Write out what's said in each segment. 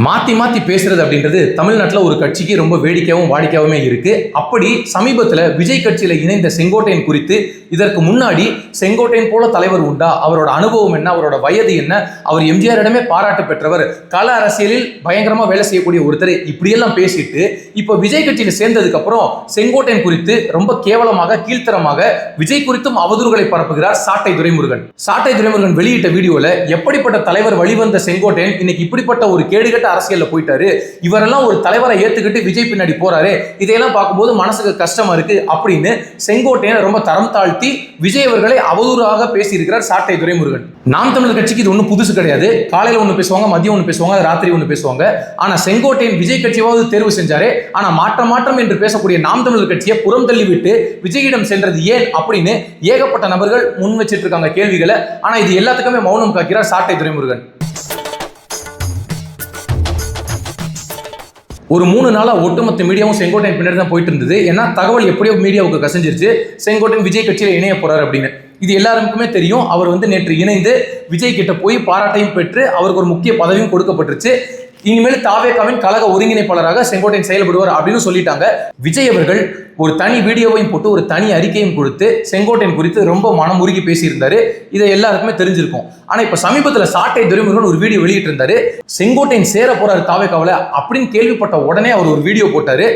மாத்தி மாத்தி பேசுறது அப்படின்றது தமிழ்நாட்டில் ஒரு கட்சிக்கு ரொம்ப வேடிக்கையாகவும் வாடிக்கையாகவுமே இருக்கு. அப்படி சமீபத்தில் விஜய் கட்சியில் இணைந்த செங்கோட்டையன் குறித்து இதற்கு முன்னாடி செங்கோட்டையன் போல தலைவர் உண்டா? அவரோட அனுபவம் என்ன? அவரோட வயது என்ன? அவர் எம்ஜிஆரிடமே பாராட்டு பெற்றவர். கள அரசியலில் பயங்கரமாக வேலை செய்யக்கூடிய ஒருத்தர் இப்படியெல்லாம் பேசிட்டு இப்போ விஜய் கட்சியில் சேர்ந்ததுக்கு அப்புறம் செங்கோட்டையன் குறித்து ரொம்ப கேவலமாக கீழ்த்தரமாக விஜய் குறித்தும் அவதூறுகளை பரப்புகிறார் சாட்டை துரைமுருகன். சாட்டை துரைமுருகன் வெளியிட்ட வீடியோவில் எப்படிப்பட்ட தலைவர் வழிவந்த செங்கோட்டையன் இன்னைக்கு இப்படிப்பட்ட ஒரு கேடுகள் கேடுகட்ட அரசியல்ல போயிட்டாரு. இவரெல்லாம் ஒரு தலைவரை ஏத்துக்கிட்டு விஜய் பின்னாடி போறாரு. இதையெல்லாம் பார்க்கும்போது மனசுக்கு கஷ்டமா இருக்கு அப்படின்னு செங்கோட்டையன் ரொம்ப தரம் தாழ்த்தி விஜய் அவர்களை அவதூறாக பேசியிருக்கிறார் சாட்டை துரைமுருகன். நாம் தமிழர் கட்சிக்கு இது ஒன்றும் புதுசு கிடையாது. காலையில ஒன்று பேசுவாங்க மதியம் ஒன்று பேசுவாங்க ராத்திரி ஒன்று பேசுவாங்க. ஆனா செங்கோட்டையன் விஜய் கட்சியாவது தேர்வு செஞ்சாரு. ஆனா மாற்றம் மாற்றம் என்று பேசக்கூடிய நாம் தமிழர் கட்சியை புறம் தள்ளிவிட்டு விஜயிடம் சென்றது ஏன் அப்படின்னு ஏகப்பட்ட நபர்கள் முன் வச்சிட்டு இருக்காங்க கேள்விகளை. ஆனா இது எல்லாத்துக்குமே மௌனம் காக்கிறார் சாட்டை துரைமுருகன். ஒரு மூணு நாளாக ஒட்டுமொத்த மீடியாவும் செங்கோட்டையன் பின்னாடி தான் போயிட்டு இருந்தது ஏன்னா தகவல் எப்படியோ மீடியாவுக்கு கசஞ்சிருச்சு. செங்கோட்டையன் விஜய் கட்சியில் இணைய போறாரு அப்படின்னு. இது எல்லாருக்குமே தெரியும். அவர் வந்து நேற்று இணைந்து விஜய் கிட்ட போய் பாராட்டையும் பெற்று அவருக்கு ஒரு முக்கிய பதவியும் கொடுக்கப்பட்டுருச்சு. இனிமேல் தாவேகாவின் கழக ஒருங்கிணைப்பாளராக செங்கோட்டையன் செயல்படுவார் அப்படின்னு சொல்லிட்டாங்க. விஜய் அவர்கள் ஒரு தனி வீடியோவையும் போட்டு ஒரு தனி அறிக்கையும் கொடுத்து செங்கோட்டையன் குறித்து ரொம்ப மனம் உருகி பேசியிருந்தாரு. இதை எல்லாருக்குமே தெரிஞ்சிருக்கும். ஆனா இப்ப சமீபத்துல சாட்டை துறைமுருகன் ஒரு வீடியோ வெளியிட்டு இருந்தாரு செங்கோட்டையன் சேர போறாரு தாவேகாவில் அப்படின்னு கேள்விப்பட்ட உடனே அவர் ஒரு வீடியோ போட்டாரு.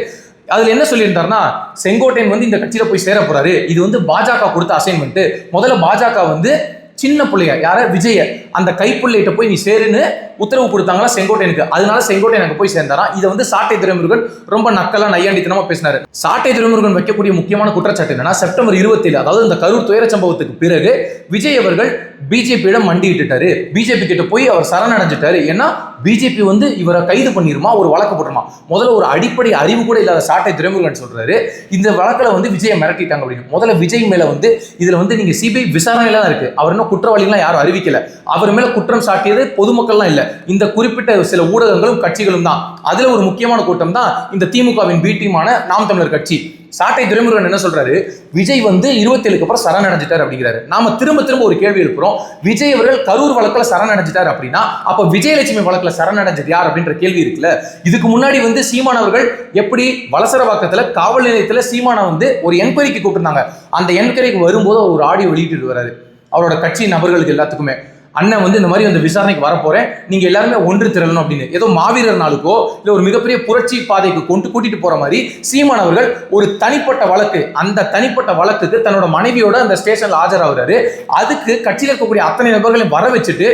அதுல என்ன சொல்லியிருந்தாருன்னா செங்கோட்டையன் வந்து இந்த கட்சியில போய் சேர போறாரு. இது வந்து பாஜக கொடுத்த அசைன்மெண்ட் முதல்ல பாஜக வந்து சின்ன பிள்ளைய? யார? விஜய. அந்த கைப்பிள்ளைகிட்ட போய் நீ சேருன்னு உத்தரவு கொடுத்தாங்களா செங்கோட்டையனுக்கு? அதனால செங்கோட்டையன் எனக்கு போய் சேர்ந்தாராம் இதை வந்து சாட்டை துறைமுருகன் ரொம்ப நக்கலா நையாண்டித்தனமா பேசினாரு. சாட்டை துறைமுருகன் வைக்கக்கூடிய முக்கியமான குற்றச்சாட்டு என்னன்னா செப்டம்பர் இருபத்தேழு அதாவது இந்த கரூர் துயர சம்பவத்துக்கு பிறகு விஜய் அவர்கள் பிஜேபியிடம் மண்டியிட்டுட்டாரு பிஜேபி கிட்ட போய் அவர் சரணடைஞ்சிட்டாரு. ஏன்னா பிஜேபி வந்து இவரை கைது பண்ணிருமா? ஒரு வழக்கு போட்டுருமா? முதல்ல ஒரு அடிப்படை அறிவு கூட இல்லாத சாட்டை துறைமுருகன் சொல்றாரு. இந்த வழக்கில் வந்து விஜயை மிரட்டிட்டாங்க அப்படின்னு. முதல்ல விஜய் மேல வந்து இதுல வந்து நீங்க சிபிஐ விசாரணையில தான் இருக்கு. அவர் இன்னும் குற்றவாளிகள்லாம் யாரும் அறிவிக்கல. அவர் மேல குற்றம் சாட்டியது பொதுமக்கள்லாம் இல்ல. இந்த குறிப்பிட்ட சில ஊடகங்களும் கட்சிகளும் தான். அதுல ஒரு முக்கியமான கூட்டம் தான் இந்த திமுகவின் பி டீமான நாம் தமிழர் கட்சி. சாட்டை துறைமுருகன் என்ன சொல்றாரு? விஜய் வந்து இருபத்தேழுக்கு அப்புறம் சரணடைஞ்சிட்டார் அப்படிங்கிறாரு. நாம திரும்ப திரும்ப ஒரு கேள்வி எழுப்புறோம். விஜய் அவர்கள் கரூர் வழக்கில் சரணடைஞ்சிட்டார் அப்படின்னா அப்போ விஜயலட்சுமி வழக்கில் சரணடைஞ்சது யார் அப்படின்ற கேள்வி இருக்குல்ல? இதுக்கு முன்னாடி வந்து சீமான் அவர்கள் எப்படி வலசரவாக்கத்துல காவல் நிலையத்துல சீமானை வந்து ஒரு என்கொயரிக்கு கூப்பிட்டுருந்தாங்க. அந்த என்கொயரிக்கு வரும்போது அவர் ஒரு ஆடியோ வெளியிட்டு வராரு அவரோட கட்சி நபர்களுக்கு எல்லாத்துக்குமே. அண்ணன் வந்து இந்த மாதிரி அந்த விசாரணைக்கு வரப்போறேன் நீங்க எல்லாருமே ஒன்று திரளணும் அப்படின்னு. ஏதோ மாவீரர் நாளுக்கோ இல்ல ஒரு மிகப்பெரிய புரட்சி பாதைக்கு கொண்டு கூட்டிட்டு போற மாதிரி சீமான் அவர்கள் ஒரு தனிப்பட்ட வழக்கு அந்த தனிப்பட்ட வழக்குக்கு தன்னோட மனைவியோட அந்த ஸ்டேஷன்ல ஆஜராகிறாரு. அதுக்கு கட்சியில் இருக்கக்கூடிய அத்தனை நபர்களையும் வர வச்சுட்டு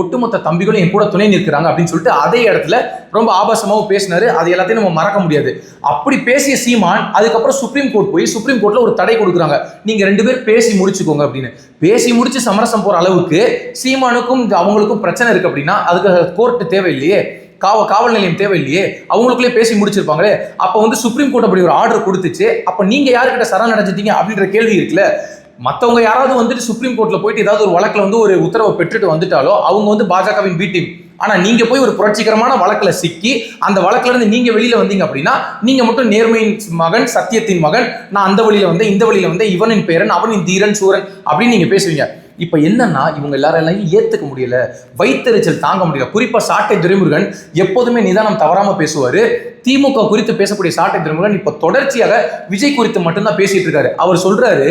ஒட்டுமொத்த தம்பிகளும் என் கூட துணை நிற்கிறாங்க அப்படின்னு சொல்லிட்டு அதே இடத்துல ரொம்ப ஆபாசமாகவும் பேசினாரு. அது எல்லாத்தையும் நம்ம மறக்க முடியாது. அப்படி பேசிய சீமான் அதுக்கப்புறம் சுப்ரீம் கோர்ட் போய் சுப்ரீம் கோர்ட்டில் ஒரு தடை கொடுக்குறாங்க. நீங்கள் ரெண்டு பேர் பேசி முடிச்சுக்கோங்க அப்படின்னு. பேசி முடிச்சு சமரசம் போகிற அளவுக்கு சீமானுக்கும் அவங்களுக்கும் பிரச்சனை இருக்குது அப்படின்னா அதுக்கு கோர்ட்டு தேவையில்லையே. காவ காவல் நிலையம் தேவையில்லையே. அவங்களுக்குள்ளே பேசி முடிச்சிருப்பாங்களே. அப்போ வந்து சுப்ரீம் கோர்ட் அப்படி ஒரு ஆர்டர் கொடுத்துச்சு. அப்போ நீங்கள் யாருக்கிட்ட சரணடைஞ்சிட்டீங்க அப்படின்ற கேள்வி இருக்குல்ல. மற்றவங்க யாராவது வந்துட்டு சுப்ரீம் கோர்ட்டில் போயிட்டு ஏதாவது ஒரு வழக்கில் வந்து ஒரு உத்தரவை பெற்றுட்டு வந்துட்டாலோ அவங்க வந்து பாஜகவின் பி டீம் நீங்கள் போய் ஒரு புரட்சிகரமான வழக்கில் சிக்கி அந்த வழக்கிலேருந்து இருந்து வெளியில் வந்தீங்க அப்படின்னா நீங்கள் மட்டும் நேர்மையின் மகன் சத்தியத்தின் மகன் நான் அந்த வழியில் வந்தேன் இந்த வழியில் வந்தேன் இவனின் பேரன் அவனின் தீரன் சூரன் அப்படின்னு நீங்கள் பேசுவீங்க. இப்போ என்னன்னா இவங்க எல்லாரையும் ஏற்றுக்க முடியல வைத்தறிச்சல் தாங்க முடியல. குறிப்பாக சாட்டை துரைமுருகன் எப்போதுமே நிதானம் தவறாமல் பேசுவார். திமுக குறித்து பேசக்கூடிய சாட்டை துரைமுருகன் இப்போ தொடர்ச்சியாக விஜய் குறித்து மட்டும்தான் பேசிட்டு இருக்காரு. அவர் சொல்றாரு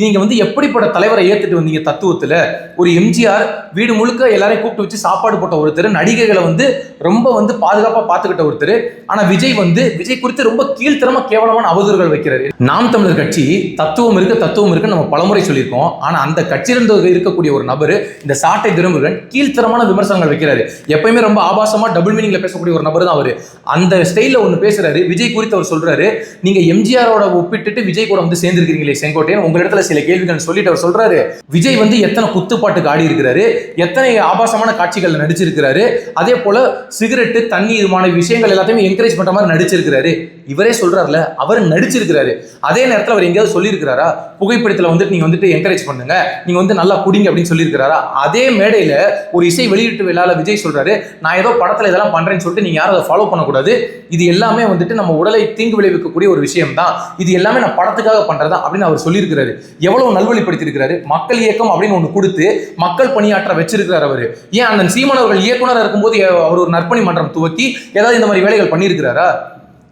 நீங்க வந்து எப்படிப்பட்ட தலைவரை ஏத்துட்டு வந்தீங்க தத்துவத்துல? ஒரு எம்ஜிஆர் வீடு முழுக்க எல்லாரையும் கூப்பிட்டு வச்சு சாப்பாடு போட்ட ஒருத்தர் நடிகைகளை வந்து ரொம்ப வந்து பாதுகாப்பா பார்த்துக்கிட்ட ஒருத்தர். ஆனா விஜய் வந்து விஜய் குறித்து ரொம்ப கீழ்த்தரமா கேவலமான அவதூறுகள் வைக்கிறாரு. நாம் தமிழர் கட்சி தத்துவம் இருக்கு தத்துவம் இருக்கு நம்ம பலமுறை சொல்லியிருக்கோம். ஆனா அந்த கட்சியிலிருந்து இருக்கக்கூடிய ஒரு நபர் இந்த சாட்டை துரைமுருகன் கீழ்த்தரமான விமர்சனங்கள் வைக்கிறாரு. எப்பயுமே ரொம்ப ஆபாசமா டபுள் மீனிங்ல பேசக்கூடிய ஒரு நபர் தான் அவரு. அந்த ஸ்டைல ஒன்று பேசுறாரு. விஜய் குறித்து அவர் சொல்றாரு நீங்க எம்ஜிஆரோட ஒப்பிட்டுட்டு விஜய் கூட வந்து சேர்ந்திருக்கிறீங்களே செங்கோட்டையன் உங்க இடத்துல சில கேள்விகள் சொல்லிட்டு அவர் சொல்றாரு விஜய் வந்து எத்தனை குத்துப்பாட்டுக்கு ஆடி இருக்கிறாரு எத்தனை ஆபாசமான காட்சிகள் நடிச்சிருக்கிறாரு அதே போல சிகரெட்டு தண்ணி இதுமான விஷயங்கள் எல்லாத்தையுமே என்கரேஜ் பண்ற மாதிரி நடிச்சிருக்கிறாரு. இவரே சொல்றாருல அவர் நடிச்சிருக்கிறாரு. அதே நேரத்தில் அவர் எங்கேயாவது சொல்லியிருக்கிறாரா? புகைப்படத்தில் வந்துட்டு நீங்க வந்துட்டு என்கரேஜ் பண்ணுங்க நீங்க வந்து நல்லா குடிங்க அப்படின்னு சொல்லியிருக்கிறாரா? அதே மேடையில ஒரு இசை வெளியீட்டு விழாவில் விஜய் சொல்றாரு நான் ஏதோ படத்தில் இதெல்லாம் பண்றேன்னு சொல்லிட்டு நீங்க யாரும் அதை ஃபாலோ பண்ணக்கூடாது. இது எல்லாமே வந்துட்டு நம்ம உடலை தீங்கு விளைவிக்கக்கூடிய ஒரு விஷயம் தான் இது எல்லாமே நான் படத்துக்காக பண்றதா அப்படின்னு அவர் சொல்லியிருக்கிறாரு. எவ்வளவு நல்வழிப்படுத்தியிருக்கிறாரு? மக்கள் இயக்கம் அப்படின்னு ஒன்று கொடுத்து மக்கள் பணியாற்ற வச்சிருக்கிறார் அவர். ஏன் அந்த சீமானவர்கள் இயக்குனர் இருக்கும்போது அவர் ஒரு நற்பணி மன்றம் துவக்கி ஏதாவது இந்த மாதிரி வேலைகள் பண்ணியிருக்கிறாரா?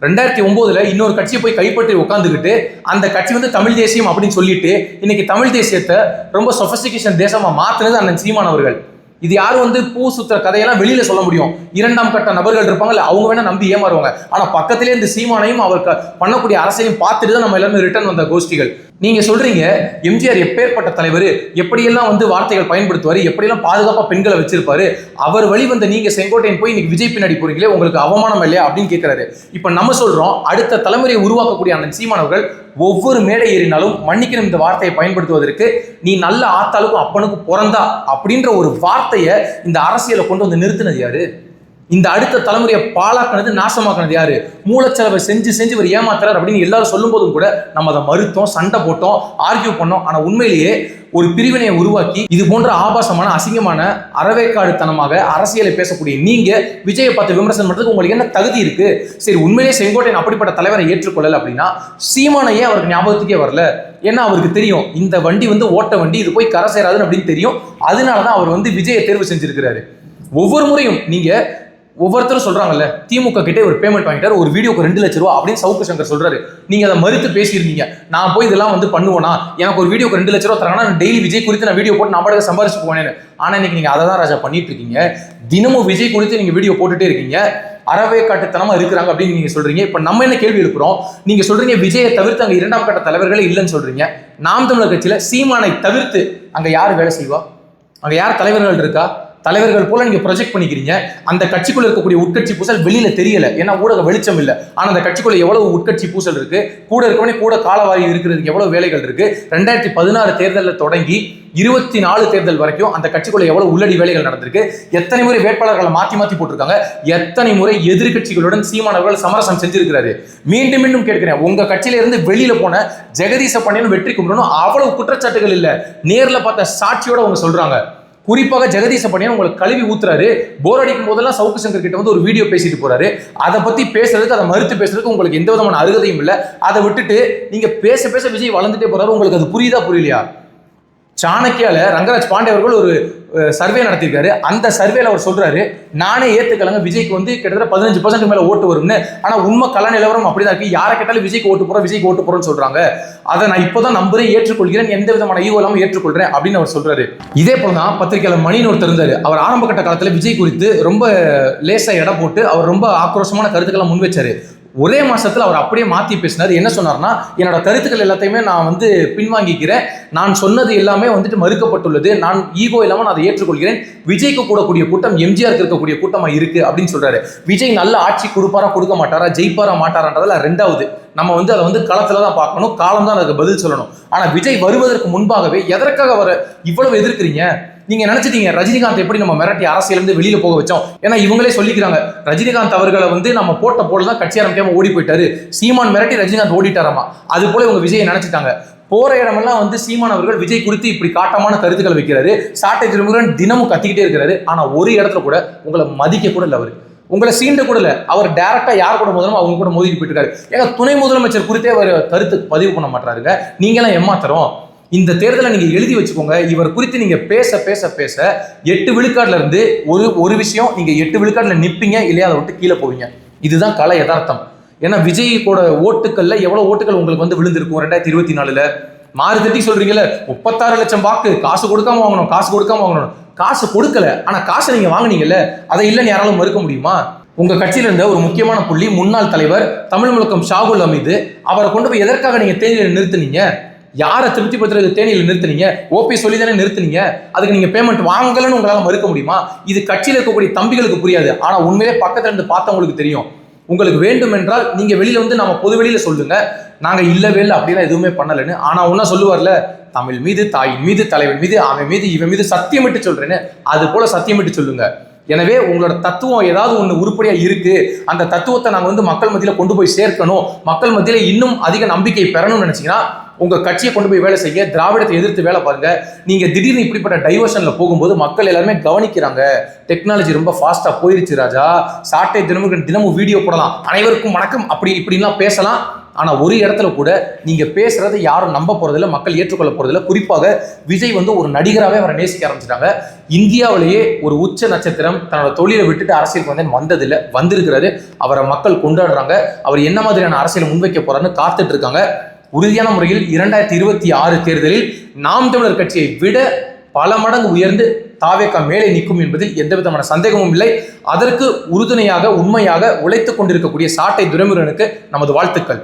ரெண்டாயிரத்தி ஒன்பதுல இன்னொரு கட்சியை போய் கைப்பற்றி உட்காந்துக்கிட்டு அந்த கட்சி வந்து தமிழ் தேசியம் அப்படின்னு சொல்லிட்டு இன்னைக்கு தமிழ் தேசியத்தை ரொம்ப சொபஸ்டிகேஷன் தேசமா மாத்துனது அண்ணன் சீமான் அவர்கள். இது யாரும் வந்து பூ சுத்துற கதையெல்லாம் வெளியில சொல்ல முடியும். இரண்டாம் கட்ட நபர்கள் இருப்பாங்கல்ல அவங்க வேணா நம்பி ஏமாறுவாங்க. ஆனா பக்கத்திலே இந்த சீமானையும் அவர் பண்ணக்கூடிய அரசையும் பார்த்துட்டு தான் நம்ம எல்லாமே ரிட்டர்ன் வந்த கோஷ்டிகள். நீங்க சொல்றீங்க எம்ஜிஆர் எப்பேற்பட்ட தலைவர் எப்படியெல்லாம் வந்து வார்த்தைகள் பயன்படுத்துவார் எப்படியெல்லாம் பாதுகாப்பா பெண்களை வச்சிருப்பாரு அவர் வழி வந்த நீங்க செங்கோட்டையன் போய் இன்னைக்கு விஜய் பின்னாடி போறீங்களே உங்களுக்கு அவமானம் இல்லையா அப்படின்னு கேட்கிறாரு இப்ப நம்ம சொல்றோம் அடுத்த தலைமுறையை உருவாக்கக்கூடிய அந்த சீமானவர்கள் ஒவ்வொரு மேடை ஏறினாலும் மன்னிக்கணும் இந்த வார்த்தையை பயன்படுத்துவதற்கு நீ நல்ல ஆத்தாளுக்கும் அப்பனுக்கும் பிறந்தா அப்படின்ற ஒரு வார்த்தையை இந்த அரசியலை கொண்டு வந்து நிறுத்தினது யாரு? இந்த அடுத்த தலைமுறையை பாழாக்குனது நாசமாக்குனது யாரு? மூலச்செலவை செஞ்சு செஞ்சு இவர் ஏமாத்துறாரு அப்படின்னு எல்லாரும் சொல்லும் போதும் கூட நம்ம அதை மறுத்தோம் சண்டை போட்டோம் ஆர்கியூ பண்ணோம். ஆனா உண்மையிலேயே ஒரு பிரிவினையை உருவாக்கி இது போன்ற ஆபாசமான அசிங்கமான அறவேக்காடுத்தனமாக அரசியலை பேசக்கூடிய நீங்க விஜயை பார்த்து விமர்சனம் பண்றதுக்கு உங்களுக்கு என்ன தகுதி இருக்கு? சரி உண்மையிலேயே செங்கோட்டையன் அப்படிப்பட்ட தலைவரை ஏற்றுக்கொள்ளல அப்படின்னா சீமானையே அவருக்கு ஞாபகத்துக்கே வரல? ஏன்னா அவருக்கு தெரியும் இந்த வண்டி வந்து ஓட்ட வண்டி இது போய் கரை சேராதுன்னு அப்படின்னு தெரியும். அதனாலதான் அவர் வந்து விஜயை தேர்வு செஞ்சிருக்கிறாரு. ஒவ்வொரு முறையும் நீங்க ஒவ்வொருத்தரும் சொல்றாங்கல்ல திமுக கிட்டே ஒரு பேமெண்ட் வாங்கிட்டார் ஒரு வீடியோக்கு ரெண்டு லட்ச ரூபா அப்படின்னு சவுக்கு சங்கர் சொல்றாரு. நீங்க அதை மறுத்து பேசியிருந்தீங்க. நான் போய் இதெல்லாம் வந்து பண்ணுவேனா? எனக்கு ஒரு வீடியோக்கு ரெண்டு லட்ச ரூபா தராங்கன்னா நான் டெய்லி விஜய் குறித்து நான் வீடியோ போட்டு நான் பாடக சம்பாரிச்சு போனேன் ஆனா இன்னைக்கு நீங்க அதை தான் ராஜா பண்ணிட்டு இருக்கீங்க தினமும் விஜய் குறித்து நீங்க வீடியோ போட்டுட்டே இருக்கீங்க. அறவே காட்டுத்தனமா இருக்கிறாங்க அப்படின்னு நீங்க சொல்றீங்க. இப்ப நம்ம என்ன கேள்வி எழுப்புறோம்? நீங்க சொல்றீங்க விஜயை தவிர்த்து அங்க இரண்டாம் கட்ட தலைவர்களே இல்லைன்னு சொல்றீங்க. நாம் தமிழர் கட்சியில சீமானை தவிர்த்து அங்க யார் வேலை செய்வா? அங்க யார் தலைவர்கள் இருக்கா? தலைவர்கள் போல நீங்க ப்ரொஜெக்ட் பண்ணிக்கிறீங்க. அந்த கட்சிக்குள்ள இருக்கக்கூடிய உட்கட்சி பூசல் வெளியில தெரியல. ஏன்னா ஊடக வெளிச்சம் இல்ல. ஆனா அந்த கட்சிக்குள்ள எவ்வளவு உட்கட்சி பூசல் இருக்கு? கூட இருக்கவனே கூட காலவாரி இருக்கிறதுக்கு எவ்வளவு வேலைகள் இருக்கு? ரெண்டாயிரத்தி பதினாறு தேர்தலில் தொடங்கி இருபத்தி நாலு தேர்தல் வரைக்கும் அந்த கட்சிக்குள்ள எவ்வளவு உள்ளடி வேலைகள் நடந்திருக்கு? எத்தனை முறை வேட்பாளர்களை மாத்தி மாத்தி போட்டிருக்காங்க? எத்தனை முறை எதிர்க்கட்சிகளுடன் சீமானவர்கள் சமரசம் செஞ்சிருக்கிறாரு? மீண்டும் மீண்டும் கேட்கிறேன். உங்க கட்சியில இருந்து வெளியில போன ஜெகதீச பண்ணியன் வெற்றி கும்பிடணும். அவ்வளவு குற்றச்சாட்டுகள் இல்ல. நேர்ல பார்த்த சாட்சியோட அவங்க சொல்றாங்க. குறிப்பாக ஜெகதீச பண்ணியன் உங்களுக்கு கழுவி ஊத்துறாரு. போர் அடிக்கும் போதெல்லாம் சவுக்கு சங்கர் கிட்ட வந்து ஒரு வீடியோ பேசிட்டு போறாரு. அதை பத்தி பேசுறதுக்கு அதை மறுத்து பேசுறதுக்கு உங்களுக்கு எந்த விதமான அருகதையும் இல்லை. அதை விட்டுட்டு நீங்க பேச பேச விஜய் வளர்ந்துட்டே போறாரு. உங்களுக்கு அது புரியுதா புரியலையா? சாணக்கியால ரங்கராஜ் பாண்டே அவர்கள் ஒரு சர்வே நடத்தியிருக்காரு. அந்த சர்வேல அவர் சொல்றாரு நானே ஏத்துக்கலங்க விஜய்க்கு வந்து கிட்டத்தட்ட பதினஞ்சு பர்சன்ட் மேல ஓட்டு வரும்னு. ஆனா உண்மை கல நிலவரம் அப்படிதான் இருக்கு. யாரை கேட்டாலும் விஜய்க்கு ஓட்டு போறோம் விஜய்க்கு ஓட்டு போறோம்னு சொல்றாங்க. அதை நான் இப்போதான் நம்புறேன் ஏற்றுக்கொள்கிறேன் எந்த விதமான ஈவோ இல்லாம ஏற்றுக்கொள்றேன் அப்படின்னு அவர் சொல்றாரு. இதே போலதான் பத்திரிகையாளர் மணின்னு ஒருத்தர் இருந்தாரு. அவர் ஆரம்ப கட்ட காலத்துல விஜய் குறித்து ரொம்ப லேசா இடம் போட்டு அவர் ரொம்ப ஆக்ரோஷமான கருத்துக்களை முன் வச்சாரு. ஒரே மாசத்துல அவர் அப்படியே மாத்தி பேசினார். என்ன சொன்னார்னா என்னோட கருத்துக்கள் எல்லாத்தையுமே நான் வந்து பின்வாங்கிக்கிறேன். நான் சொன்னது எல்லாமே வந்துட்டு மறுக்கப்பட்டுள்ளது. நான் ஈகோ இல்லாமல் நான் அதை ஏற்றுக்கொள்கிறேன். விஜய்க்கு கூடக்கூடிய கூட்டம் எம்ஜிஆருக்கு இருக்கக்கூடிய கூட்டமா இருக்கு அப்படின்னு சொல்றாரு. விஜய் நல்ல ஆட்சி கொடுப்பாரா கொடுக்க மாட்டாரா ஜெயிப்பாரா மாட்டாரான்றதுல ரெண்டாவது. நம்ம வந்து அதை வந்து களத்தில் தான் பார்க்கணும். காலம் தான் அதுக்கு பதில் சொல்லணும். ஆனால் விஜய் வருவதற்கு முன்பாகவே எதற்காக வர இவ்வளவு எதிர்க்கிறீங்க? நீங்க நினைச்சிட்டீங்க ரஜினிகாந்த் எப்படி நம்ம மிரட்டி அரசியலிருந்து வெளியில் வெளியில போக வச்சோம்? ஏன்னா இவங்களே சொல்லிக்கிறாங்க ரஜினிகாந்த் அவர்களை வந்து நம்ம போட்ட போல தான் கட்சி ஆரம்பிக்காம ஓடி போயிட்டாரு. சீமான் மிரட்டி ரஜினிகாந்த் ஓடிட்டாராமா? அது போல இவங்க விஜயை நினைச்சிட்டாங்க. போற இடமெல்லாம் வந்து சீமான் அவர்கள் விஜய் குறித்து இப்படி காட்டமான கருத்துக்கள் வைக்கிறாரு. சாட்டை திருமுருகன் தினமும் கத்திக்கிட்டே இருக்கிறாரு. ஆனா ஒரு இடத்துல கூட உங்களை மதிக்க கூட இல்லை அவரு. உங்களை சீண்ட கூடல. அவர் டேரக்டா யார் கூட முதலும் அவங்க கூட மோதிட்டு போயிட்டு இருக்காரு. ஏங்க துணை முதலமைச்சர் குறித்தே அவர் கருத்து பதிவு பண்ண மாட்டாருங்க நீங்களாம் ஏமாத்துறோம். இந்த தேர்தலை நீங்க எழுதி வச்சுக்கோங்க. இவர் குறித்து நீங்க பேச பேச பேச எட்டு விழுக்காடுல இருந்து ஒரு ஒரு விஷயம் நீங்க எட்டு விழுக்காடுல நிப்பீங்க இல்லையா அதை விட்டு கீழே போவீங்க. இதுதான் கலை யதார்த்தம். ஏன்னா விஜய் கூட ஓட்டுக்கள்ல எவ்வளவு ஓட்டுகள் உங்களுக்கு வந்து விழுந்திருக்கும்? ரெண்டாயிரத்தி இருபத்தி நாலுல. மாறு தட்டி சொல்றீங்கல்ல முப்பத்தாறு லட்சம் வாக்கு காசு கொடுக்காம வாங்கணும் காசு கொடுக்காம வாங்கணும். காசு கொடுக்கல ஆனா காசை நீங்க வாங்கினீங்கல்ல அதை இல்லைன்னு யாராலும் மறுக்க முடியுமா? உங்க கட்சியில இருந்த ஒரு முக்கியமான புள்ளி முன்னாள் தலைவர் தமிழ் முழக்கம் ஷாகுல் அமீது அவரை கொண்டு போய் எதற்காக நீங்க தேனியில நிறுத்துனீங்க? யாரை திருப்திப்படுத்துறது தேனியில நிறுத்தினீங்க? ஓபி சொல்லி தானே நிறுத்துனீங்க? அதுக்கு நீங்க பேமெண்ட் வாங்கலன்னு உங்களால மறுக்க முடியுமா? இது கட்சியில இருக்கக்கூடிய தம்பிகளுக்கு புரியாது. ஆனா உண்மையிலே பக்கத்துல இருந்து பார்த்தவங்களுக்கு தெரியும். உங்களுக்கு வேண்டும் என்றால் நீங்க வெளியில வந்து நம்ம பொது வெளியில சொல்லுங்க. நாங்கள் இல்லவே இல்லை அப்படிலாம் எதுவுமே பண்ணலைன்னு. ஆனால் ஒன்றும் சொல்லுவார்ல தமிழ் மீது தாயின் மீது தலைவன் மீது அவன் மீது இவன் மீது சத்தியமிட்டு சொல்கிறேன்னு அது போல சத்தியமிட்டு சொல்லுங்க. எனவே உங்களோட தத்துவம் ஏதாவது ஒன்று உருப்படியாக இருக்கு. அந்த தத்துவத்தை நாங்கள் வந்து மக்கள் மத்தியில் கொண்டு போய் சேர்க்கணும். மக்கள் மத்தியில் இன்னும் அதிக நம்பிக்கை பெறணும்னு நினச்சிங்கன்னா உங்கள் கட்சியை கொண்டு போய் வேலை செய்ய திராவிடத்தை எதிர்த்து வேலை பாருங்கள் நீங்கள் திடீர்னு இப்படிப்பட்ட டைவர்ஷனில் போகும்போது மக்கள் எல்லாருமே கவனிக்கிறாங்க. டெக்னாலஜி ரொம்ப ஃபாஸ்ட்டாக போயிருச்சு ராஜா. சாட்டை தினமும் தினமும் வீடியோ போடலாம். அனைவருக்கும் வணக்கம். அப்படி இப்படின்லாம் பேசலாம். ஆனால் ஒரு இடத்துல கூட நீங்கள் பேசுகிறத யாரும் நம்ப போகிறதில்ல மக்கள் ஏற்றுக்கொள்ள போகிறதில்ல குறிப்பாக விஜய் வந்து ஒரு நடிகராகவே அவரை நேசிக்க ஆரம்பிச்சிட்டாங்க. இந்தியாவிலேயே ஒரு உச்ச நட்சத்திரம் தன்னோட தொழிலை விட்டுட்டு அரசியலுக்கு வந்து வந்ததில்லை வந்திருக்கிறது. அவரை மக்கள் கொண்டாடுறாங்க. அவர் என்ன மாதிரியான அரசியலை முன்வைக்க போகிறாருன்னு காத்துட்டு இருக்காங்க. உறுதியான முறையில் இரண்டாயிரத்தி இருபத்தி ஆறு தேர்தலில் நாம் தமிழர் கட்சியை விட பல மடங்கு உயர்ந்து தாவேக்கா மேலே நிற்கும் என்பதில் எந்த விதமான சந்தேகமும் இல்லை. அதற்கு உறுதுணையாக உண்மையாக உழைத்துக் கொண்டிருக்கக்கூடிய சாட்டை துரைமுருகனுக்கு நமது வாழ்த்துக்கள்.